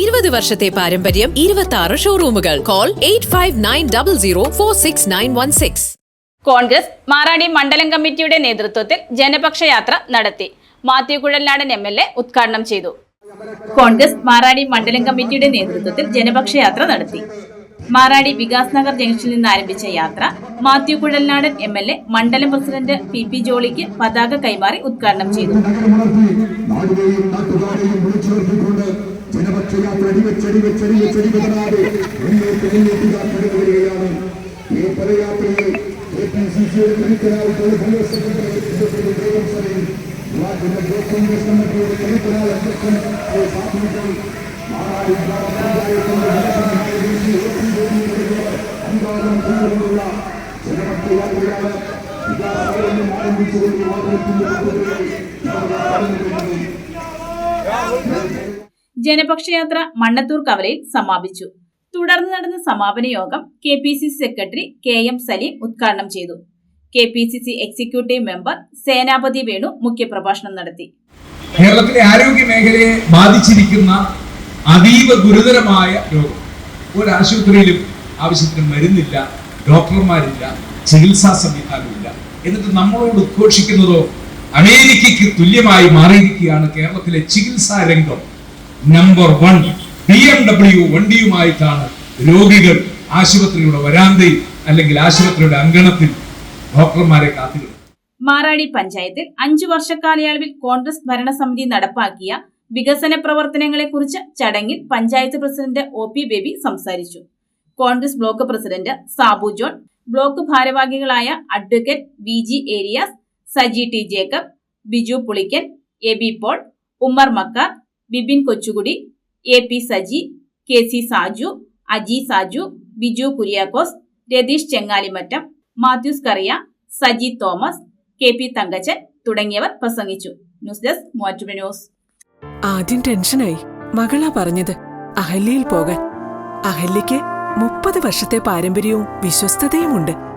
ഇരുപത് വർഷത്തെ പാരമ്പര്യം ഇരുപത്തി ആറ് ഷോറൂമുകൾ call eight five nine double zero four six nine one six Congress Maradi മണ്ഡലം കമ്മിറ്റിയുടെ നേതൃത്വത്തിൽ ജനപക്ഷ യാത്ര നടത്തി. Mathew Kuzhalnadan M L A ഉദ്ഘാടനം ചെയ്തു. കോൺഗ്രസ് മാറാടി മണ്ഡലം കമ്മിറ്റിയുടെ നേതൃത്വത്തിൽ ജനപക്ഷ യാത്ര നടത്തി. മാറാടി വികാസ് നഗർ ജംഗ്ഷനിൽ നിന്ന് ആരംഭിച്ച യാത്ര Mathew Kuzhalnadan M L A മണ്ഡലം പ്രസിഡന്റ് പി പി ജോളിക്ക് പതാക കൈമാറി ഉദ്ഘാടനം ചെയ്തു. ജനപക്ഷ യാത്ര അടിവെച്ചടിവെച്ചടിവെച്ചടിവെച്ചടിവെച്ചടാതെ മുന്നോട്ട് മുന്നോട്ട് യാത്ര വരികയാണ് ഈ പദയാത്രയെ കെ പി സി സിയുടെ കരുത്തനായിട്ടുള്ള കോൺഗ്രസ് സെക്രട്ടറി ദേവസ്വരയും യുവാക്കളുടെ ബ്ലോക്ക് കോൺഗ്രസ് കമ്മിറ്റിയുടെ കരുത്തനായ അധ്യക്ഷൻ ശ്രീ സാധുക്കൾ മാറാടി ഗ്രാമപഞ്ചായത്തിന്റെ വികസനമായ ദേശീയ ഉയർത്തിക്കൊണ്ടുള്ള അംഗാരം കൊണ്ടുള്ള ജനപക്ഷ യാത്രയാണ് വികാസങ്ങളിൽ ആരംഭിച്ചുകൊണ്ട് യുവാക്കളുടെ ജനപക്ഷയാത്ര മണ്ണത്തൂർ കവലയിൽ സമാപിച്ചു. തുടർന്ന് നടന്ന സമാപന യോഗം K P C C secretary K M Salim ഉദ്ഘാടനം ചെയ്തു. K P C C executive member Senapathi Venu മുഖ്യപ്രഭാഷണം നടത്തി. കേരളത്തിലെ ആരോഗ്യ മേഖലയെ ബാധിച്ചിരിക്കുന്ന അതീവ ഗുരുതരമായ രോഗം. ഒരു ആശുപത്രിയിലും ആവശ്യത്തിന് മരുന്നില്ല ഡോക്ടർമാരില്ല ചികിത്സാ സംവിധാനമില്ല. എന്നിട്ട് നമ്മളോട് ഉദ്ഘോഷിക്കുന്നതോ അമേരിക്കയ്ക്ക് തുല്യമായി മാറിയിരിക്കുകയാണ് കേരളത്തിലെ ചികിത്സാ രംഗം. Number one B M W വണ്ടിയുമായിട്ടാണ് രോഗികൾ ആശുപത്രിയുടെ വരാന്തയിൽ അല്ലെങ്കിൽ ആശുപത്രിയുടെ അങ്കണത്തിൽ ഡോക്ടർമാരെ കാത്തിരുന്നത്. മാറാടി പഞ്ചായത്തിൽ അഞ്ചു വർഷക്കാലയളവിൽ കോൺഗ്രസ് ഭരണസമിതി നടപ്പാക്കിയ വികസന പ്രവർത്തനങ്ങളെക്കുറിച്ച് ചടങ്ങിൽ panchayat president O P Baby സംസാരിച്ചു. Congress block president Sabu John block ഭാരവാഹികളായ advocate V G areas Saji T Jacob Biju Pulickan A B Paul Ummer Makkar Bibin Kochukudi A P Saji K C Saju Aji Saju Biju Kuriakose Ratheesh Chengalimattam Mathews Kariya Saji Thomas K P Thankachan തുടങ്ങിയവർ പ്രസംഗിച്ചു. News desk Muvattupuzha news. ആദ്യം ടെൻഷനായി. മകളാ പറഞ്ഞത് അഹല്യയിൽ പോകാൻ. അഹല്യയ്ക്ക് മുപ്പത് വർഷത്തെ പാരമ്പര്യവും വിശ്വസ്തതയുമുണ്ട്.